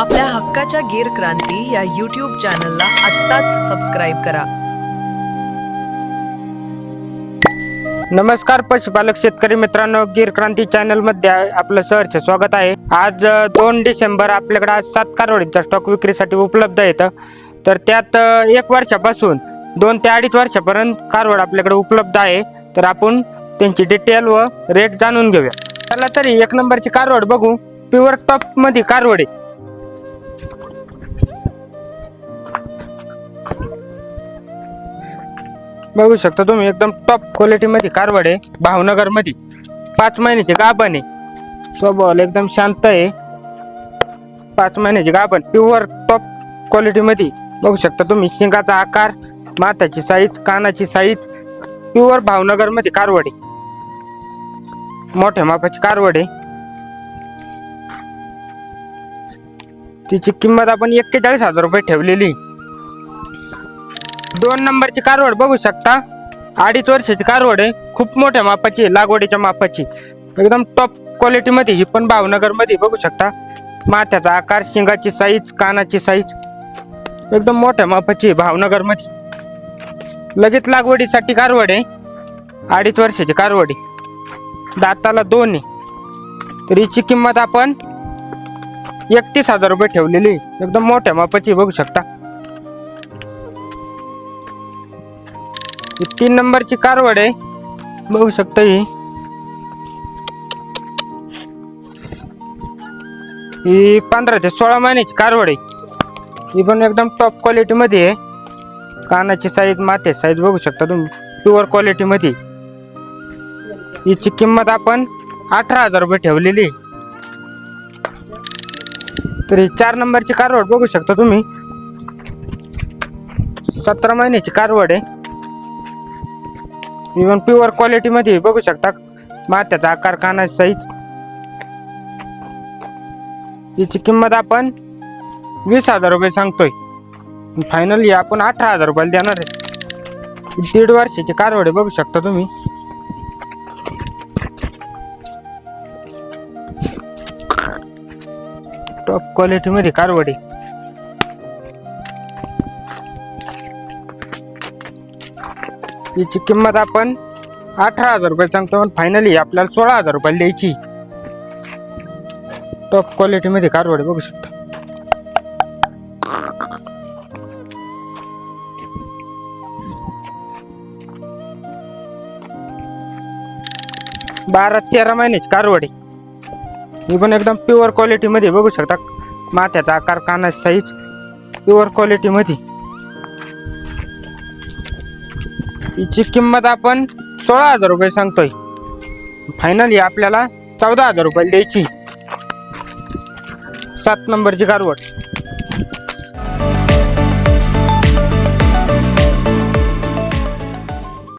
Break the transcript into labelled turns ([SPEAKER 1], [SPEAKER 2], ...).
[SPEAKER 1] आपल्या हक्काच्या गीर क्रांती या यूट्यूब चॅनलला आत्ताच सबस्क्राईब करा.
[SPEAKER 2] नमस्कार पशुपालक शेतकरी मित्रांनो गिर क्रांती चॅनलमध्ये आपलं सहर्ष स्वागत आहे. आज दोन डिसेंबर आपल्याकडे आज सात कारवडींचा स्टॉक विक्रीसाठी उपलब्ध आहेत. तर त्यात एक वर्षापासून दोन ते अडीच वर्षापर्यंत कारवड आपल्याकडे उपलब्ध आहे. तर आपण त्यांची डिटेल व रेट जाणून घेऊया. चला तरी एक नंबरची कारवड बघू. प्युअर टॉपमध्ये कारवडे. बघू शकता तुम्ही एकदम टॉप क्वालिटी मध्ये कारवड आहे भावनगरमध्ये. पाच महिन्याचे गाभण आहे. स्वभावाला एकदम शांत आहे. पाच महिन्याची गाभण प्युअर टॉप क्वालिटी मध्ये. बघू शकता तुम्ही शिंगाचा आकार माथ्याची साईज कानाची साईज प्युअर भावनगरमध्ये कारवड. आहे मोठ्या मापाची कारवड. आहे तिची किंमत आपण एक्केचाळीस हजार रुपये ठेवलेली. दोन नंबरची कारवड बघू शकता. अडीच वर्षाची कारवड आहे. खूप मोठ्या मापाची आहे, लागवडीच्या मापाची. एकदम टॉप क्वालिटीमध्ये ही पण भावनगरमध्ये बघू शकता. माथ्याचा आकार शिंगाची साईज कानाची साईज एकदम मोठ्या मापाची आहे, भावनगरमध्ये लगेच लागवडीसाठी कारवड आहे. अडीच वर्षाची कारवड आहे. दाताला दोन आहे. तर हिची किंमत आपण एकतीस हजार रुपये ठेवलेली. एकदम मोठ्या मापाची बघू शकता. ही तीन नंबरची कारवड आहे. बघू शकता ही. ही पंधरा ते सोळा महिन्याची कारवड आहे. ही पण एकदम टॉप क्वालिटी मध्ये आहे. कानाची साईज माथे साईज बघू शकता तुम्ही. प्युअर क्वालिटी मध्ये. हिची किंमत आपण अठरा हजार रुपये ठेवलेली आहे. तर ही चार नंबरची कारवड बघू शकता तुम्ही. सतरा महिन्याची कारवड आहे. इव्हन प्युअर क्वालिटी मध्ये बघू शकता. मात्याचा आकार काना साईज याची किंमत आपण वीस हजार रुपये सांगतोय. फायनली आपण अठरा हजार रुपयाला देणार आहे. दीड वर्षाची कारवडे बघू शकता तुम्ही. टॉप क्वालिटी मध्ये याची किंमत आपण अठरा हजार रुपये सांगतो पण फायनली आपल्याला सोळा हजार रुपयाला द्यायची. टॉप क्वालिटी मध्ये बघू शकता. बारा तेरा महिन्याची कारवडी. ही पण एकदम प्युअर क्वालिटीमध्ये बघू शकता. माथ्याचा आकार कानाची साईज प्युअर क्वालिटीमध्ये हिची किंमत आपण सोळा हजार रुपये सांगतोय. फायनली आपल्याला चौदा हजार रुपये द्यायची. सात नंबरची कारवड.